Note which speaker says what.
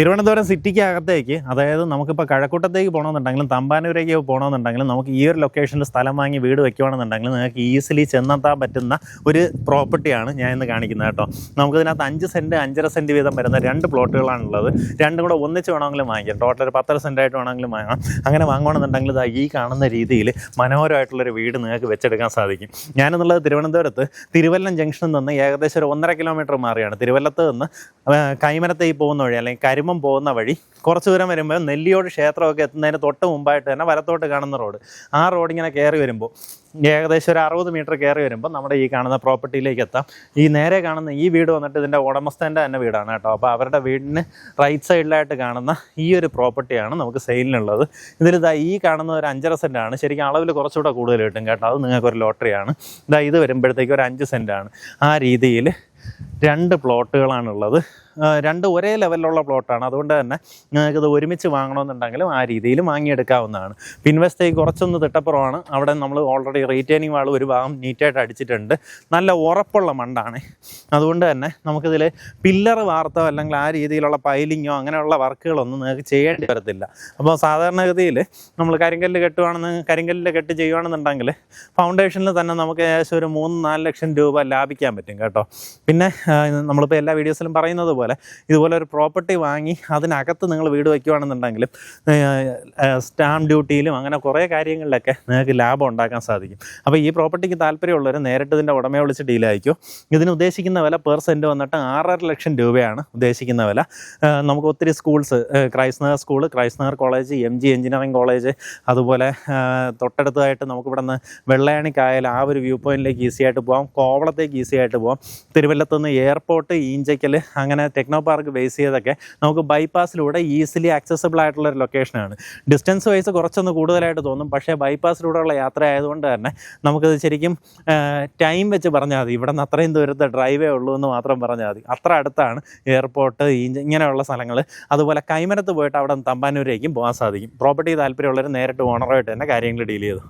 Speaker 1: തിരുവനന്തപുരം സിറ്റിക്ക് അകത്തേക്ക് അതായത് നമുക്കിപ്പോൾ കഴക്കൂട്ടത്തേക്ക് പോകണമെന്നുണ്ടെങ്കിലും തമ്പാനൂരേക്ക് പോകണമെന്നുണ്ടെങ്കിലും നമുക്ക് ഈ ഒരു ലൊക്കേഷനിൽ സ്ഥലം വാങ്ങി വീട് വെക്കുകയാണെന്നുണ്ടെങ്കിൽ നിങ്ങൾക്ക് ഈസിലി ചെന്നെത്താൻ പറ്റുന്ന ഒരു പ്രോപ്പർട്ടിയാണ് ഞാൻ ഇന്ന് കാണിക്കുന്നത് കേട്ടോ. നമുക്കിതിനകത്ത് അഞ്ച് സെന്റ് അഞ്ചര സെന്റ് വീതം വരുന്ന രണ്ട് പ്ലോട്ടുകളാണുള്ളത്. രണ്ടും കൂടെ ഒന്നിച്ച് വേണമെങ്കിലും വാങ്ങിക്കാം. ടോട്ടൽ ഒരു പത്തര സെന്റായിട്ട് വേണമെങ്കിലും വാങ്ങാം. അങ്ങനെ വാങ്ങണമെന്നുണ്ടെങ്കിൽ ഇതാ ഈ കാണുന്ന രീതിയിൽ മനോഹരമായിട്ടുള്ളൊരു വീട് നിങ്ങൾക്ക് വെച്ചെടുക്കാൻ സാധിക്കും. ഞാനെന്നുള്ളത് തിരുവനന്തപുരത്ത് തിരുവല്ലം ജംഗ്ഷനിൽ നിന്ന് ഏകദേശം ഒരു ഒന്നര കിലോമീറ്റർ മാറിയാണ്. തിരുവല്ലത്ത് നിന്ന് കൈമരത്തേക്ക് പോകുന്ന വഴി അല്ലെങ്കിൽ കരിമം പോകുന്ന വഴി കുറച്ച് ദൂരം വരുമ്പോൾ നെല്ലിയോട് ക്ഷേത്രമൊക്കെ എത്തുന്നതിന് തൊട്ട് മുമ്പായിട്ട് തന്നെ വലത്തോട്ട് കാണുന്ന റോഡ്. ആ റോഡ് ഇങ്ങനെ കയറി വരുമ്പോൾ ഏകദേശം ഒരു അറുപത് മീറ്റർ കയറി വരുമ്പോൾ നമ്മുടെ ഈ കാണുന്ന പ്രോപ്പർട്ടിയിലേക്ക് എത്താം. ഈ നേരെ കാണുന്ന ഈ വീട് വന്നിട്ട് ഇതിന്റെ ഉടമസ്ഥന്റെ തന്നെ വീടാണ് കേട്ടോ. അപ്പോൾ അവരുടെ വീടിന് റൈറ്റ് സൈഡിലായിട്ട് കാണുന്ന ഈ ഒരു പ്രോപ്പർട്ടിയാണ് നമുക്ക് സെയിലിനുള്ളത് ഇതിലിതാ ഈ കാണുന്ന ഒരു അഞ്ചര സെന്റാണ് ശരിക്കും അളവിൽ കുറച്ചുകൂടെ കൂടുതൽ കിട്ടും കേട്ടോ. അത് നിങ്ങൾക്കൊരു ലോട്ടറിയാണ് ഇതാ ഇത് വരുമ്പോഴത്തേക്ക് ഒരു അഞ്ച് സെന്റാണ് ആ രീതിയിൽ രണ്ട് പ്ലോട്ടുകളാണുള്ളത്. രണ്ട് ഒരേ ലെവലിലുള്ള പ്ലോട്ടാണ്. അതുകൊണ്ട് തന്നെ നിങ്ങൾക്കിത് ഒരുമിച്ച് വാങ്ങണമെന്നുണ്ടെങ്കിലും ആ രീതിയിൽ വാങ്ങിയെടുക്കാവുന്നതാണ്. പിൻവശത്തേക്ക് കുറച്ചൊന്ന് തിട്ടപ്പുറമാണ്. അവിടെ നമ്മൾ ഓൾറെഡി റീറ്റെയിനിങ് വാൾ ഒരു ഭാഗം നീറ്റായിട്ട് അടിച്ചിട്ടുണ്ട്. നല്ല ഉറപ്പുള്ള മണ്ടാണ്. അതുകൊണ്ട് തന്നെ നമുക്കിതിൽ പില്ലർ വാർത്തോ അല്ലെങ്കിൽ ആ രീതിയിലുള്ള പൈലിങ്ങോ അങ്ങനെയുള്ള വർക്കുകളൊന്നും നിങ്ങൾക്ക് ചെയ്യേണ്ടി വരത്തില്ല. അപ്പോൾ സാധാരണഗതിയിൽ നമ്മൾ കരിങ്കല്ല് കെട്ടുവാണെന്ന് കരിങ്കല്ല് കെട്ട് ചെയ്യുവാണെന്നുണ്ടെങ്കിൽ ഫൗണ്ടേഷനിൽ തന്നെ നമുക്ക് ഏകദേശം ഒരു മൂന്ന് നാല് ലക്ഷം രൂപ ലാഭിക്കാൻ പറ്റും കേട്ടോ. പിന്നെ നമ്മളിപ്പോൾ എല്ലാ വീഡിയോസിലും പറയുന്നത് പോലെ ഇതുപോലെ ഒരു പ്രോപ്പർട്ടി വാങ്ങി അതിനകത്ത് നിങ്ങൾ വീട് വയ്ക്കുകയാണെന്നുണ്ടെങ്കിലും സ്റ്റാമ്പ് ഡ്യൂട്ടിയിലും അങ്ങനെ കുറേ കാര്യങ്ങളിലൊക്കെ നിങ്ങൾക്ക് ലാഭം ഉണ്ടാക്കാൻ സാധിക്കും. അപ്പോൾ ഈ പ്രോപ്പർട്ടിക്ക് താല്പര്യമുള്ളവർ നേരിട്ട് ഇതിന്റെ ഉടമയെ വിളിച്ച് ഡീലായിരിക്കും ഇതിന് ഉദ്ദേശിക്കുന്ന വില പെർ സെന്റ് വന്നിട്ട് ആറര ലക്ഷം രൂപയാണ് ഉദ്ദേശിക്കുന്ന വില. നമുക്ക് ഒത്തിരി schools Christnagar school Christnagar college M G engineering college അതുപോലെ തൊട്ടടുത്തായിട്ട് നമുക്ക് ഇവിടെ നിന്ന് വെള്ളയാണിക്കായാലും ആ ഒരു വ്യൂ പോയിന്റിലേക്ക് ഈസി ആയിട്ട് പോകാം കോവളത്തേക്ക് ഈസി ആയിട്ട് പോകാം തിരുവല്ലത്ത് നിന്ന് എയർപോർട്ട് ഈഞ്ചയ്ക്കൽ അങ്ങനെ ടെക്നോ പാർക്ക് ബേസ് ചെയ്തൊക്കെ നമുക്ക് ബൈപ്പാസിലൂടെ ഈസിലി ആക്സസബിൾ ആയിട്ടുള്ള ഒരു ലൊക്കേഷനാണ് ഡിസ്റ്റൻസ് വൈസ് കുറച്ചൊന്ന് കൂടുതലായിട്ട് തോന്നും. പക്ഷേ ബൈപ്പാസിലൂടെയുള്ള യാത്ര ആയതുകൊണ്ട് തന്നെ നമുക്കത് ശരിക്കും ടൈം വെച്ച് പറഞ്ഞാൽ മതി. ഇവിടെ നിന്ന് അത്രയും ദൂരത്തെ ഡ്രൈവേ ഉള്ളൂ എന്ന് മാത്രം പറഞ്ഞാൽ മതി. അത്ര അടുത്താണ് എയർപോർട്ട് ഇങ്ങനെയുള്ള സ്ഥലങ്ങൾ അതുപോലെ കൈമരത്ത് പോയിട്ട് അവിടെ തമ്പാനൂരേക്കും പോകാൻ സാധിക്കും. പ്രോപ്പർട്ടി താല്പര്യമുള്ളവർ നേരിട്ട് ഓണറുമായിട്ട് തന്നെ കാര്യങ്ങൾ ഡീൽ ചെയ്തു.